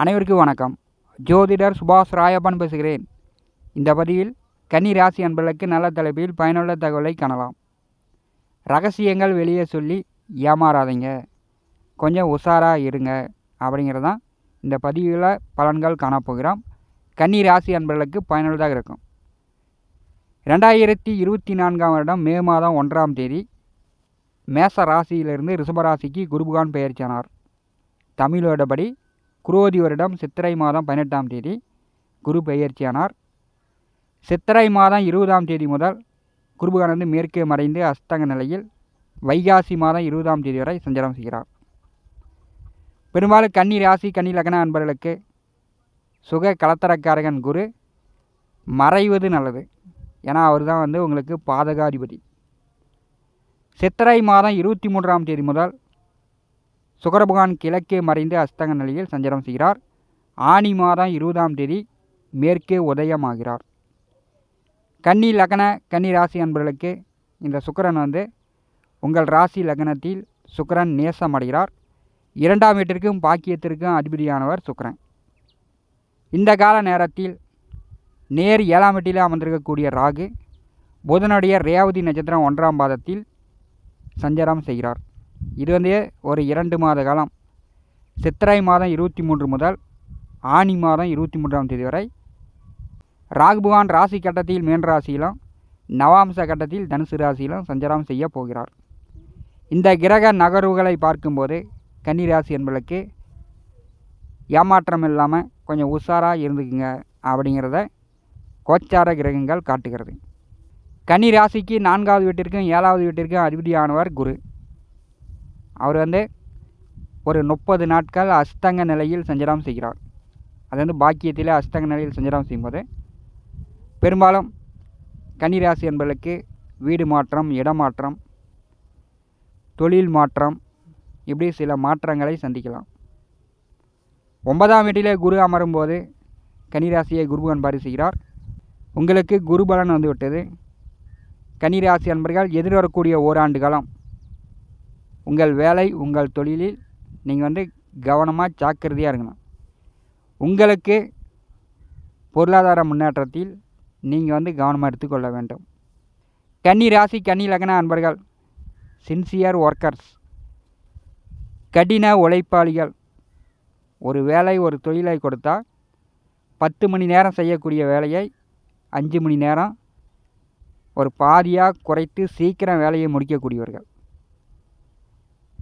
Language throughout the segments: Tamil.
அனைவருக்கும் வணக்கம். ஜோதிடர் சுபாஷ் ராயப்பன் பேசுகிறேன். இந்த பதிவில் கன்னி ராசி அன்பர்களுக்கு நல்ல தலைப்பில் பயனுள்ள தகவலை காணலாம். ரகசியங்கள் வெளியே சொல்லி ஏமாறாதீங்க. கொஞ்சம் உஷாராக இருங்க அப்படிங்கிறதான் இந்த பதிவில் பலன்கள் காணப்போகிறோம் கன்னி ராசி அன்பர்களுக்கு பயனுள்ளதாக இருக்கும். ரெண்டாயிரத்தி இருபத்தி நான்காம் வருடம் மே மாதம் ஒன்றாம் தேதி மேச ராசியிலிருந்து ரிஷபராசிக்கு குருபகான் பெயர்ச்சியானார் தமிழோட படி குரோதி வருடம் சித்திரை மாதம் பதினெட்டாம் தேதி குரு பெயர்ச்சியானார். சித்திரை மாதம் இருபதாம் தேதி முதல் குருபுகானந்து மேற்கே மறைந்து அஸ்தங்க நிலையில் வைகாசி மாதம் இருபதாம் தேதி வரை சஞ்சாரம் செய்கிறார். பெரும்பாலும் கன்னி ராசி கன்னி லக்ன அன்பர்களுக்கு சுக கலத்தரக்காரகன் குரு மறைவது நல்லது. ஏன்னா அவர் தான் வந்து உங்களுக்கு பாதகாதிபதி. சித்திரை மாதம் இருபத்தி மூன்றாம் தேதி முதல் சுகரபகான் கிழக்கே மறைந்து அஸ்தங்க நிலையில் சஞ்சாரம் செய்கிறார். ஆனி மாதம் இருபதாம் தேதி மேற்கே உதயமாகிறார். கன்னி லக்ன கன்னி ராசி அன்பர்களுக்கு இந்த சுக்கரன் வந்து உங்கள் ராசி லக்னத்தில் சுக்கரன் நேசமடைகிறார் இரண்டாம் வீட்டிற்கும் பாக்கியத்திற்கும் அதிபதியானவர் சுக்கரன். இந்த கால நேரத்தில் நேர் ஏழாம் வீட்டில் அமர்ந்திருக்கக்கூடிய ராகு புதனுடைய ரேவதி நட்சத்திரம் ஒன்றாம் பாதத்தில் சஞ்சாரம் செய்கிறார். இது வந்து ஒரு இரண்டு மாத காலம். சித்திரை மாதம் இருபத்தி மூன்று முதல் ஆனி மாதம் இருபத்தி மூன்றாம் தேதி வரை ராகுபவான் ராசி கட்டத்தில் மேன் ராசியிலும் நவாம்ச கட்டத்தில் தனுசு ராசியிலும் சஞ்சாரம் செய்ய போகிறார். இந்த கிரக நகர்வுகளை பார்க்கும்போது கன்னி ராசி என்பதற்கு ஏமாற்றம் இல்லாமல் கொஞ்சம் உஷாராக இருந்துக்குங்க அப்படிங்கிறத கோச்சார கிரகங்கள் காட்டுகிறது. கன்னி ராசிக்கு நான்காவது வீட்டிற்கும் ஏழாவது வீட்டிற்கும் அதிபதியானவர் குரு. அவர் வந்து ஒரு முப்பது நாட்கள் அஸ்தங்க நிலையில் சஞ்சாரம் செய்கிறார். அது வந்து பாக்கியத்தில் அஸ்தங்க நிலையில் சஞ்சாரம் செய்யும்போது பெரும்பாலும் கன்னிராசி என்பதற்கு வீடு மாற்றம் இடமாற்றம் தொழில் மாற்றம் இப்படி சில மாற்றங்களை சந்திக்கலாம். ஒன்பதாம் வீட்டிலே குரு அமரும்போது கன்னிராசியை குரு பாரி செய்கிறார். உங்களுக்கு குருபலன் பலன் வந்துவிட்டது. கன்னிராசி அன்பர்கள் எதிர்வரக்கூடிய ஓராண்டு காலம் உங்கள் வேலை உங்கள் தொழிலில் நீங்கள் வந்து கவனமாக ஜாக்கிரதையாக இருக்கணும். உங்களுக்கு பொருளாதார முன்னேற்றத்தில் நீங்கள் வந்து கவனமாக எடுத்துக்கொள்ள வேண்டும். கன்னி ராசி கன்னி லக்ன அன்பர்கள் சின்சியர் ஒர்க்கர்ஸ் கடின உழைப்பாளிகள். ஒரு வேலை ஒரு தொழிலை கொடுத்தா பத்து மணி நேரம் செய்யக்கூடிய வேலையை அஞ்சு மணி நேரம் ஒரு பாதியாக குறைத்து சீக்கிரம் வேலையை முடிக்கக்கூடியவர்கள்.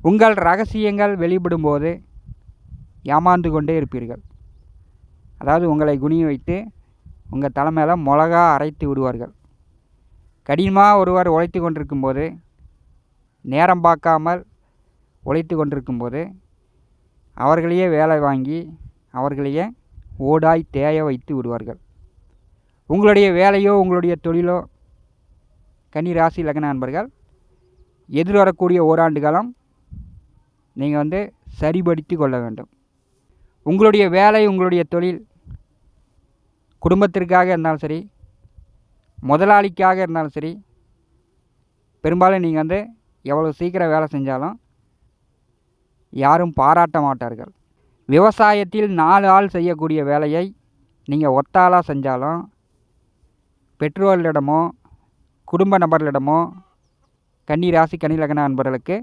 உங்கள் ரகசியங்கள் வெளிப்படும்போது ஏமாந்து கொண்டே இருப்பீர்கள். அதாவது உங்களை குனிய வைத்து உங்கள் தலைமையில் மிளகா அரைத்து விடுவார்கள். கடினமாக ஒருவர் உழைத்து கொண்டிருக்கும்போது நேரம் பார்க்காமல் உழைத்து கொண்டிருக்கும்போது அவர்களையே வேலை வாங்கி அவர்களையே ஓடாய் தேய வைத்து விடுவார்கள். உங்களுடைய வேலையோ உங்களுடைய தொழிலோ கன்னி ராசி லக்ன நண்பர்கள் எதிர்வரக்கூடிய ஓராண்டு காலம் நீங்கள் வந்து சரிபடுத்தி கொள்ள வேண்டும். உங்களுடைய வேலை உங்களுடைய தொழில் குடும்பத்திற்காக இருந்தாலும் சரி முதலாளிக்காக இருந்தாலும் சரி பெரும்பாலும் நீங்கள் வந்து எவ்வளோ சீக்கிரம் வேலை செஞ்சாலும் யாரும் பாராட்ட மாட்டார்கள். விவசாயத்தில் நாலு ஆள் செய்யக்கூடிய வேலையை நீங்கள் ஒத்தாளாக செஞ்சாலும் பெற்றோர்களிடமோ குடும்ப நபர்களிடமோ கன்னி ராசி கன்னி லக்ன நண்பர்களுக்கு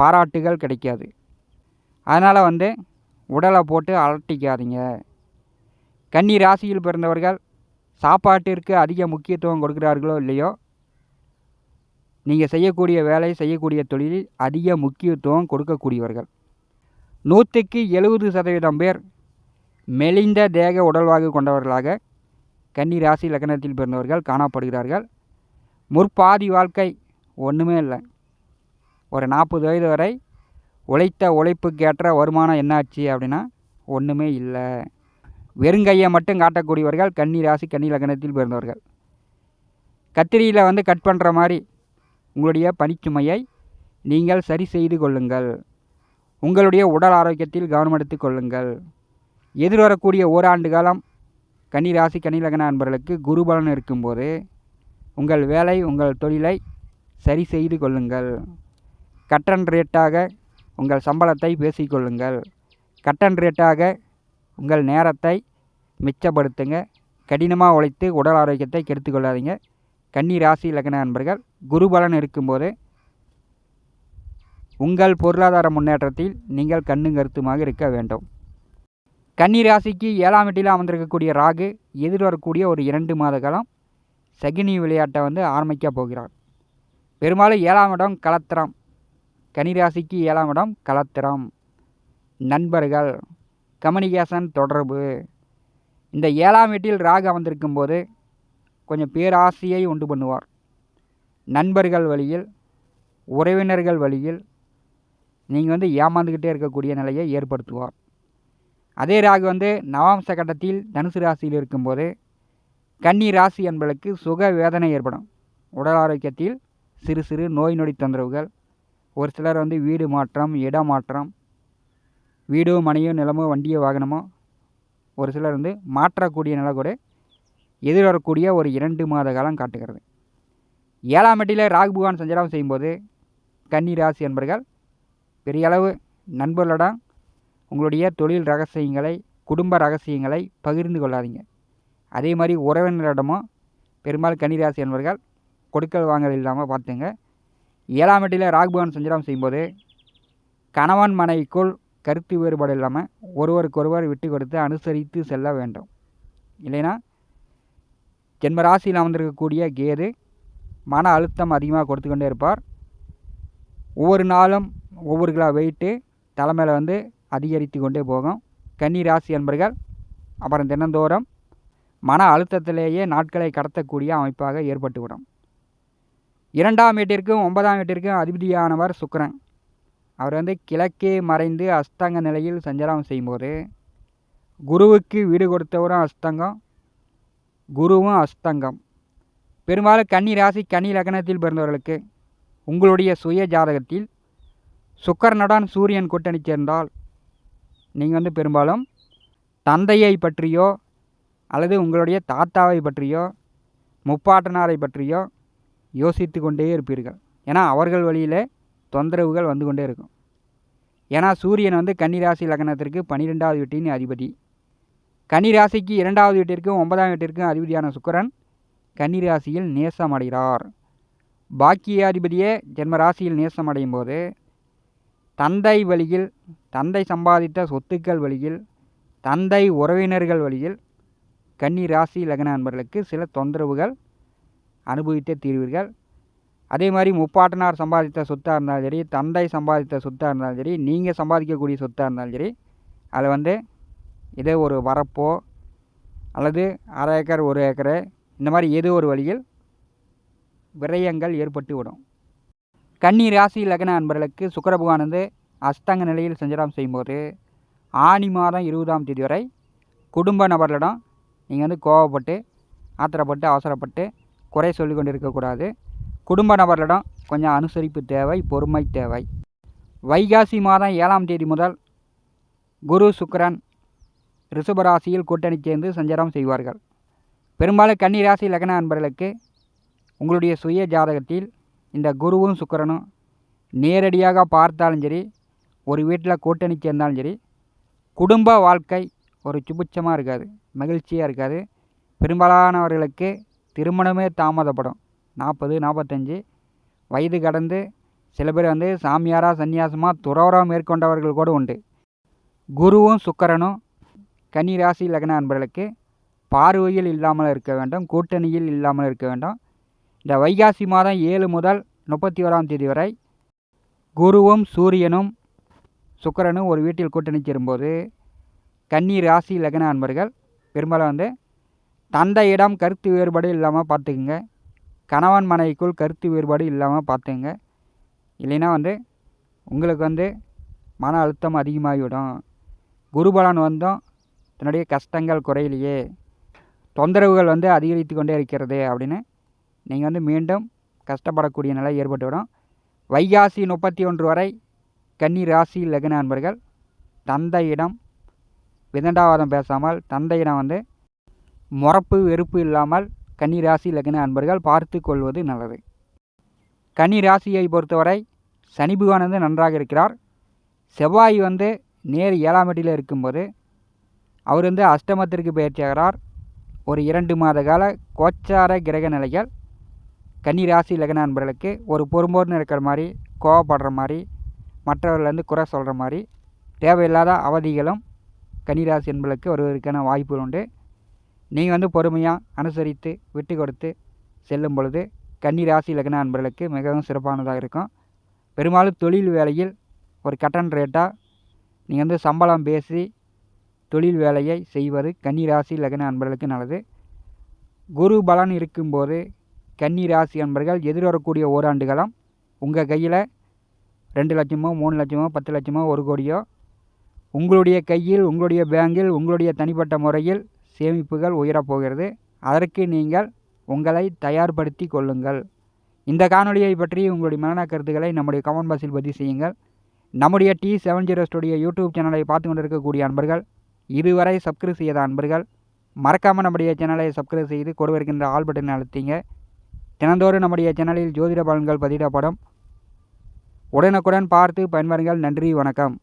பாராட்டுகள் கிடைக்காது. அதனால் வந்து உடலை போட்டு அலட்டிக்காதீங்க. கன்னி ராசியில் பிறந்தவர்கள் சாப்பாட்டிற்கு அதிக முக்கியத்துவம் கொடுக்கிறார்களோ இல்லையோ நீங்கள் செய்யக்கூடிய வேலை செய்யக்கூடிய தொழிலில் அதிக முக்கியத்துவம் கொடுக்கக்கூடியவர்கள். நூற்றுக்கு எழுபது சதவீதம் பேர் மெலிந்த தேக உடல்வாகு கொண்டவர்களாக கன்னி ராசி லக்னத்தில் பிறந்தவர்கள் காணப்படுகிறார்கள். முற்பாதி வாழ்க்கை ஒன்றுமே இல்லை. ஒரு நாற்பது வயது வரை உழைத்த உழைப்புக்கேற்ற வருமானம் என்னாச்சு அப்படின்னா ஒன்றுமே இல்லை. வெறுங்கையை மட்டும் காட்டக்கூடியவர்கள் கன்னி ராசி கன்னி லக்னத்தில் பிறந்தவர்கள். கத்திரியில் வந்து கட் பண்ணுற மாதிரி உங்களுடைய பணிச்சுமையை நீங்கள் சரி செய்து கொள்ளுங்கள். உங்களுடைய உடல் ஆரோக்கியத்தில் கவனம் எடுத்து கொள்ளுங்கள். எதிர்வரக்கூடிய ஓராண்டு காலம் கன்னி ராசி கன்னி லக்ன நண்பர்களுக்கு குருபலன் இருக்கும்போது உங்கள் வேலை உங்கள் தொழிலை சரி செய்து கொள்ளுங்கள். கட்டன் ரேட்டாக உங்கள் சம்பளத்தை பேசிக்கொள்ளுங்கள். கட்டன் ரேட்டாக உங்கள் நேரத்தை மிச்சப்படுத்துங்க. கடினமாக உழைத்து உடல் ஆரோக்கியத்தை கெடுத்து கொள்ளாதீங்க. கன்னி ராசி லக்ன நண்பர்கள் குருபலன் இருக்கும்போது உங்கள் பொருளாதார முன்னேற்றத்தில் நீங்கள் கண்ணும் கருத்துமாக இருக்க வேண்டும். கன்னி ராசிக்கு ஏழாம் வீட்டில் அமர்ந்திருக்கக்கூடிய ராகு எதிர்வரக்கூடிய ஒரு இரண்டு மாத காலம் சகினி விளையாட்டை வந்து ஆரம்பிக்க போகிறார். பெரும்பாலும் ஏழாம் இடம் கலத்திரம் கன்னிராசிக்கு ஏழாம் இடம் கலத்திரம். நண்பர்கள் கம்யூனிகேஷன் தொடர்பு. இந்த ஏழாம் வீட்டில் ராகு அமர்ந்திருக்கும் போது கொஞ்சம் பேராசையை உண்டு பண்ணுவார். நண்பர்கள் வழியில் உறவினர்கள் வழியில் நீங்கள் வந்து ஏமாந்துக்கிட்டே இருக்கக்கூடிய நிலையை ஏற்படுத்துவார். அதே ராகு வந்து நவாம்ச கட்டத்தில் தனுசு ராசியில் இருக்கும்போது கன்னி ராசி என்பதற்கு சுக வேதனை ஏற்படும். உடல் ஆரோக்கியத்தில் சிறு சிறு நோய் நொடி தொந்தரவுகள் ஒரு சிலர் வந்து வீடு மாற்றம் இடம் மாற்றம் வீடோ மனையோ நிலமோ வண்டியோ வாகனமோ ஒரு சிலர் வந்து மாற்றக்கூடிய நிலை கூட எதிர்வரக்கூடிய ஒரு இரண்டு மாத காலம் காட்டுகிறது. ஏழாம் எட்டியில் ராகு சஞ்சாரம் செய்யும்போது கன்னி ராசி என்பர்கள் பெரிய அளவு நண்பர்களிடம் உங்களுடைய தொழில் ரகசியங்களை குடும்ப ரகசியங்களை பகிர்ந்து கொள்ளாதீங்க. அதே மாதிரி உறவினரிடமும் பெரும்பாலும் கன்னிராசி என்பவர்கள் கொடுக்கல் வாங்கல் இல்லாமல் பார்த்துங்க. ஏழாம் எட்டில் ராக்பவன் சஞ்சாரம் செய்யும்போது கணவன் மனைவிக்குள் கருத்து வேறுபாடு இல்லாமல் ஒருவருக்கொருவர் விட்டு கொடுத்து அனுசரித்து செல்ல வேண்டும். இல்லைன்னா ஜென்ம ராசியில் அமர்ந்திருக்கக்கூடிய கேது மன அழுத்தம் அதிகமாக கொடுத்து கொண்டே இருப்பார். ஒவ்வொரு நாளும் ஒவ்வொரு கிலோ வெயிட்டு தலைமையில் வந்து அதிகரித்து கொண்டே போகும். கன்னி ராசி என்பர்கள் அப்புறம் தினந்தோறும் மன அழுத்தத்திலேயே நாட்களை கடத்தக்கூடிய அமைப்பாக ஏற்பட்டுவிடும். இரண்டாம் வீட்டிற்கும் ஒன்பதாம் வீட்டிற்கும் அதிபதியானவர் சுக்கரன். அவர் வந்து கிழக்கே மறைந்து அஸ்தங்க நிலையில் சஞ்சாரம் செய்யும்போது குருவுக்கு வீடு கொடுத்தவரும் அஸ்தங்கம் குருவும் அஸ்தங்கம். பெரும்பாலும் கன்னி ராசி கன்னி லக்னத்தில் பிறந்தவர்களுக்கு உங்களுடைய சுய ஜாதகத்தில் சுக்கரனுடன் சூரியன் கூட்டணி சேர்ந்தால் நீங்கள் வந்து பெரும்பாலும் தந்தையை பற்றியோ அல்லது உங்களுடைய தாத்தாவை பற்றியோ முப்பாட்டனாரை பற்றியோ யோசித்து கொண்டே இருப்பீர்கள். ஏன்னா அவர்கள் வழியில் தொந்தரவுகள் வந்து கொண்டே இருக்கும். ஏன்னா சூரியன் வந்து கன்னிராசி லக்னத்திற்கு பன்னிரெண்டாவது வீட்டின் அதிபதி. கன்னிராசிக்கு இரண்டாவது வீட்டிற்கும் ஒன்பதாம் வீட்டிற்கும் அதிபதியான சுக்கரன் கன்னிராசியில் நேசமடைகிறார் பாக்கிய பாக்கியாதிபதியே ஜென்ம ராசியில் போது தந்தை வழியில் தந்தை சம்பாதித்த சொத்துக்கள் வழியில் தந்தை உறவினர்கள் வழியில் கன்னி ராசி லக்ன நண்பர்களுக்கு சில தொந்தரவுகள் அனுபவித்தே தீர்வீர்கள். அதே மாதிரி முப்பாட்டனார் சம்பாதித்த சொத்தாக இருந்தாலும் சரி தந்தை சம்பாதித்த சொத்தாக இருந்தாலும் சரி நீங்கள் சம்பாதிக்கக்கூடிய சொத்தாக இருந்தாலும் சரி அதில் வந்து இதே ஒரு வரப்போ அல்லது அரை ஏக்கர் ஒரு ஏக்கரு இந்த மாதிரி ஏதோ ஒரு வழியில் விரயங்கள் ஏற்பட்டு விடும். கன்னி ராசி லக்ன அன்பர்களுக்கு சுக்கர வந்து அஸ்தங்க நிலையில் சஞ்சாரம் செய்யும்போது ஆனி மாதம் இருபதாம் தேதி வரை குடும்ப நபர்களிடம் நீங்கள் வந்து கோவப்பட்டு ஆத்திரப்பட்டு அவசரப்பட்டு குறை சொல்லி கொண்டு இருக்கக்கூடாது குடும்ப நபர்களிடம் கொஞ்சம் அனுசரிப்பு தேவை பொறுமை தேவை. வைகாசி மாதம் ஏழாம் தேதி முதல் குரு சுக்கரன் ரிஷபராசியில் கூட்டணி சேர்ந்து சஞ்சாரம் செய்வார்கள். பெரும்பாலும் கன்னிராசி லக்ன நண்பர்களுக்கு உங்களுடைய சுய ஜாதகத்தில் இந்த குருவும் சுக்கரனும் நேரடியாக பார்த்தாலும் சரி ஒரு வீட்டில் கூட்டணி சேர்ந்தாலும் சரி குடும்ப வாழ்க்கை ஒரு சுபிட்சமாக இருக்காது மகிழ்ச்சியாக இருக்காது. பெரும்பாலானவர்களுக்கு திருமணமே தாமதப்படும். நாற்பது நாற்பத்தஞ்சு. வயது கடந்து சில பேர் வந்து சாமியாராக சன்னியாசமாக துறவரம் மேற்கொண்டவர்கள் கூட உண்டு. குருவும் சுக்கரனும் கன்னி ராசி லக்ன அன்பர்களுக்கு பார்வையில் இல்லாமல் இருக்க வேண்டும் கூட்டணியில் இல்லாமல் இருக்க வேண்டும். இந்த வைகாசி மாதம் ஏழு முதல் முப்பத்தி ஓராம் தேதி வரை குருவும் சூரியனும் சுக்கரனும் ஒரு வீட்டில் கூட்டணி சேரும்போது கன்னி ராசி லக்ன அன்பர்கள் பெரும்பாலும் வந்து தந்தையிடம் கருத்து வேறுபாடு இல்லாமல் பார்த்துக்குங்க. கணவன் மனைவிக்குள் கருத்து வேறுபாடு இல்லாமல் பார்த்துங்க இல்லைன்னா வந்து உங்களுக்கு வந்து மன அழுத்தம் அதிகமாகிவிடும். குருபலன் வந்தும் தன்னுடைய கஷ்டங்கள் குறையிலையே. தொந்தரவுகள் வந்து அதிகரித்து கொண்டே இருக்கிறது அப்படின்னு நீங்கள் வந்து மீண்டும் கஷ்டப்படக்கூடிய நிலை ஏற்பட்டுவிடும். வைகாசி முப்பத்தி ஒன்று வரை கன்னி ராசி லக்ன அன்பர்கள் தந்தையிடம் விதண்டாவாதம் பேசாமல் தந்தையிடம் வந்து முறப்பு வெறுப்பு இல்லாமல் கன்னி ராசி லக்ன அன்பர்கள் பார்த்து கொள்வது நல்லது. கன்னி ராசியை பொறுத்தவரை சனி பகவான் வந்து நன்றாக இருக்கிறார். செவ்வாய் வந்து நேர் ஏழாம் வீட்டில் இருக்கும்போது அவர் வந்து அஷ்டமத்திற்கு பயிற்சியாகிறார். ஒரு இரண்டு மாத கால கோச்சார கிரக நிலைகள் கன்னி ராசி லக்ன அன்பர்களுக்கு ஒரு பொறும்போர்னு இருக்கிற மாதிரி கோவப்படுற மாதிரி மற்றவர்கள்லேருந்து குறை சொல்கிற மாதிரி தேவையில்லாத அவதிகளும் கன்னிராசி என்பதற்கு வருவதற்கான வாய்ப்புகள் உண்டு. நீங்கள் வந்து பொறுமையாக அனுசரித்து விட்டு கொடுத்து செல்லும் பொழுது கன்னிராசி லக்ன அன்பர்களுக்கு மிகவும் சிறப்பானதாக இருக்கும். பெரும்பாலும் தொழில் வேலையில் ஒரு கட்டன் ரேட்டாக நீங்கள் வந்து சம்பளம் பேசி தொழில் வேலையை செய்வது கன்னிராசி லக்ன அன்பர்களுக்கு நல்லது. குரு பலன் இருக்கும்போது கன்னி ராசி அன்பர்கள் எதிர்வரக்கூடிய ஓராண்டுகளும் உங்கள் கையில் ரெண்டு லட்சமோ மூணு லட்சமோ பத்து லட்சமோ ஒரு கோடியோ உங்களுடைய கையில் உங்களுடைய பேங்கில் உங்களுடைய தனிப்பட்ட முறையில் சேமிப்புகள் உயரப் போகிறது அதற்கு நீங்கள் உங்களை தயார்படுத்தி கொள்ளுங்கள். இந்த காணொலியை பற்றி உங்களுடைய மரண கருத்துக்களை நம்முடைய கமெண்ட் பாக்ஸில் பதிவு செய்யுங்கள். நம்முடைய T seven zero studio YouTube சேனலை பார்த்து கொண்டிருக்கக்கூடிய அன்பர்கள் இதுவரை சப்ஸ்கிரைப் செய்யாத அன்பர்கள் மறக்காமல் நம்முடைய சேனலை சப்ஸ்கிரைப் செய்து கொடுவிருக்கின்ற ஆல் பட்டனை அழுத்திங்க. தினந்தோறும் நம்முடைய சேனலில் ஜோதிட பலன்கள் பதிவிடப்படும். உடனுக்குடன் பார்த்து பயன்பெறுங்கள். நன்றி வணக்கம்.